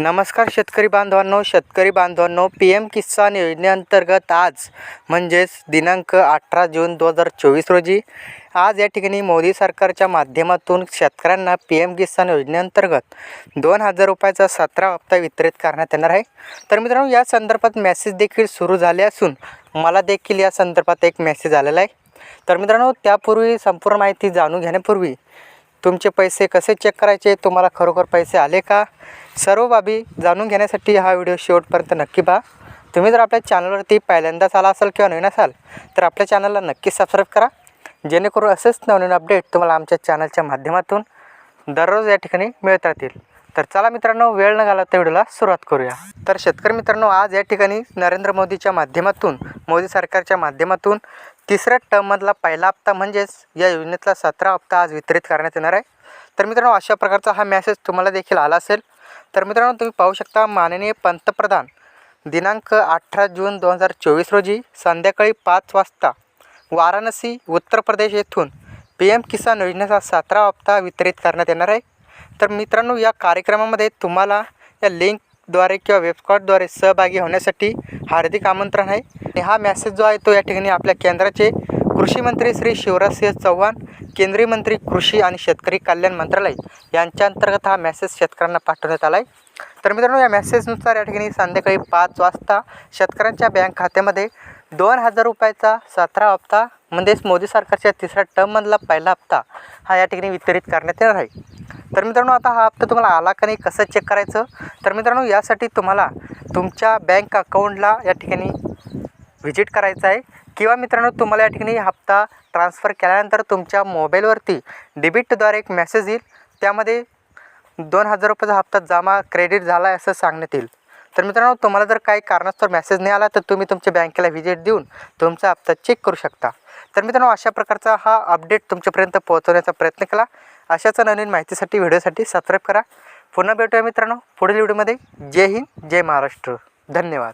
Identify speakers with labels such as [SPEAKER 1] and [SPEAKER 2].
[SPEAKER 1] नमस्कार शेतकरी बांधवांनो शेतकरी बांधवांनो पी एम किसान योजनेअंतर्गत आज म्हणजेच दिनांक अठरा जून दोन हजार चोवीस रोजी आज या ठिकाणी मोदी सरकारच्या माध्यमातून शेतकऱ्यांना पी एम किसान योजनेअंतर्गत दोन हजार रुपयाचा सतरा हप्ता वितरित करण्यात येणार आहे. तर मित्रांनो या संदर्भात मेसेज देखील सुरू झाले असून मला देखील या संदर्भात एक मेसेज आलेला आहे. तर मित्रांनो त्यापूर्वी संपूर्ण माहिती जाणून घेण्यापूर्वी तुमचे पैसे कसे चेक करायचे? तुम्हाला खरोखर पैसे आले का? सर्व बाबी जाणून घेण्यासाठी हा व्हिडिओ शेवटपर्यंत नक्की पहा. तुम्ही जर आपल्या चॅनलवरती पहिल्यांदाच आला असाल किंवा नवीन असाल तर आपल्या चॅनलला नक्की सबस्क्राईब करा. जेणेकरून असेच नवनवीन अपडेट तुम्हाला आमच्या चॅनलच्या माध्यमातून दररोज या ठिकाणी मिळत राहतील. तर चला मित्रांनो वेळ न घाला त्या व्हिडिओला सुरुवात करूया. तर शेतकरी मित्रांनो आज या ठिकाणी नरेंद्र मोदीच्या माध्यमातून मोदी सरकारच्या माध्यमातून तिसऱ्या टर्ममधला पहिला हप्ता म्हणजेच या योजनेतला सतरा हप्ता आज वितरित करण्यात येणार आहे. तर मित्रांनो अशा प्रकारचा हा मॅसेज तुम्हाला देखील आला असेल. तर मित्रांनो तुम्ही पाहू शकता माननीय पंतप्रधान दिनांक अठरा जून दोन हजार चोवीस रोजी संध्याकाळी पाच वाजता वाराणसी उत्तर प्रदेश येथून पी एम किसान योजनेचा सतरा हप्ता वितरित करण्यात येणार आहे. तर मित्रांनो या कार्यक्रमामध्ये तुम्हाला या लिंक ॲपद्वारे किंवा वेबकॉटद्वारे सहभागी होण्यासाठी हार्दिक आमंत्रण आहे. आणि हा मॅसेज जो आहे तो या ठिकाणी आपल्या केंद्राचे कृषी मंत्री श्री शिवराजसिंह चव्हाण केंद्रीय मंत्री कृषी आणि शेतकरी कल्याण मंत्रालय यांच्या अंतर्गत हा मेसेज शेतकऱ्यांना पाठवण्यात आला आहे तर मित्रांनो या मेसेजनुसार या ठिकाणी संध्याकाळी पाच वाजता शेतकऱ्यांच्या बँक खात्यामध्ये दोन हजार रुपयाचा सतरा हप्ता म्हणजेच मोदी सरकारच्या तिसऱ्या टर्ममधला पहिला हप्ता हा या ठिकाणी वितरित करण्यात येणार आहे. तर मित्रांनो आता हा हप्ता तुम्हाला आला का नाही कसं चेक करायचं? तर मित्रांनो यासाठी तुम्हाला तुमच्या बँक अकाउंटला या ठिकाणी व्हिजिट करायचं आहे. किंवा मित्रांनो तुम्हाला या ठिकाणी हप्ता ट्रान्सफर केल्यानंतर तुमच्या मोबाईलवरती डेबिटद्वारे एक मेसेज येईल. त्यामध्ये दोन हजार रुपयाचा हप्ता जमा क्रेडिट झाला आहे असं सांगण्यात येईल. तर मित्रांनो तुम्हाला जर काही कारणास्तव मेसेज नाही आला तर तुम्ही तुमच्या बँकेला व्हिजिट देऊन तुमचा हप्ता चेक करू शकता. तर मित्रांनो अशा प्रकारचा हा अपडेट तुमच्यापर्यंत पोहोचवण्याचा प्रयत्न केला अशाच नवीन माहितीसाठी व्हिडिओसाठी सबस्क्राईब करा. पुन्हा भेटूया मित्रांनो पुढील व्हिडिओमध्ये जय हिंद जय महाराष्ट्र. धन्यवाद.